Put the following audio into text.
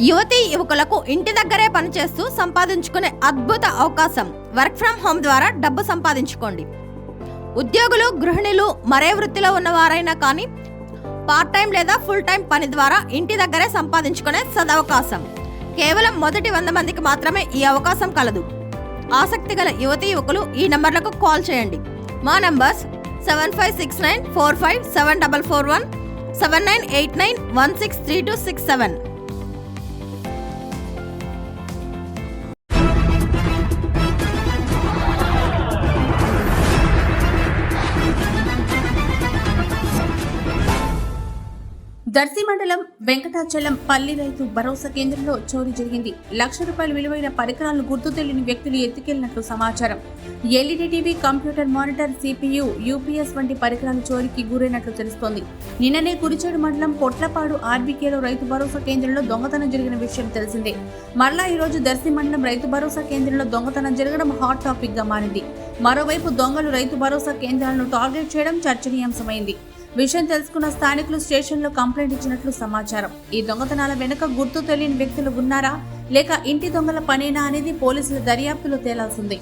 యువతి యువకులకు ఇంటి దగ్గరే పనిచేస్తూ సంపాదించుకునే అద్భుత అవకాశం. వర్క్ ఫ్రం హోమ్ ద్వారా డబ్బు సంపాదించుకోండి. ఉద్యోగులు గృహిణులు మరే వృత్తిలో ఉన్నవారైనా కానీ పార్ట్ టైం లేదా ఫుల్ టైం పని ద్వారా ఇంటి దగ్గరే సంపాదించుకునే సదవకాశం. కేవలం మొదటి వంద మందికి మాత్రమే ఈ అవకాశం కలదు. ఆసక్తి గల యువతి యువకులు ఈ నంబర్లకు కాల్ చేయండి. మా numbers seven five six nine four five seven double four one seven nine eight nine one six three two six seven Darsi మండలం వెంకటాచలం పల్లి రైతు భరోసా కేంద్రంలో చోరీ జరిగింది. లక్ష రూపాయల విలువైన పరికరాలను గుర్తు తెలియని వ్యక్తులు ఎత్తుకెళ్ళినట్లు సమాచారం. LED TV computer monitor CPU UPS వంటి పరికరాలు చోరీకి గురైనట్లు తెలుస్తోంది. నిన్ననే కురిచేడు మండలం పొట్లపాడు ఆర్బీకేలో రైతు భరోసా కేంద్రంలో దొంగతనం జరిగిన విషయం తెలిసిందే. మరలా ఈ రోజు దర్శి మండలం రైతు భరోసా కేంద్రంలో దొంగతనం జరగడం హాట్ టాపిక్గా మారింది. మరోవైపు దొంగలు రైతు భరోసా కేంద్రాలను టార్గెట్ చేయడం చర్చనీయాంశమైంది. విషయం తెలుసుకున్న స్థానికులు స్టేషన్లో కంప్లైంట్ ఇచ్చినట్లు సమాచారం. ఈ దొంగతనాల వెనుక గుర్తు తెలియని వ్యక్తులు ఉన్నారా? లేక ఇంటి దొంగల పనేనా అనేది పోలీసుల దర్యాప్తులో తేలాల్సింది.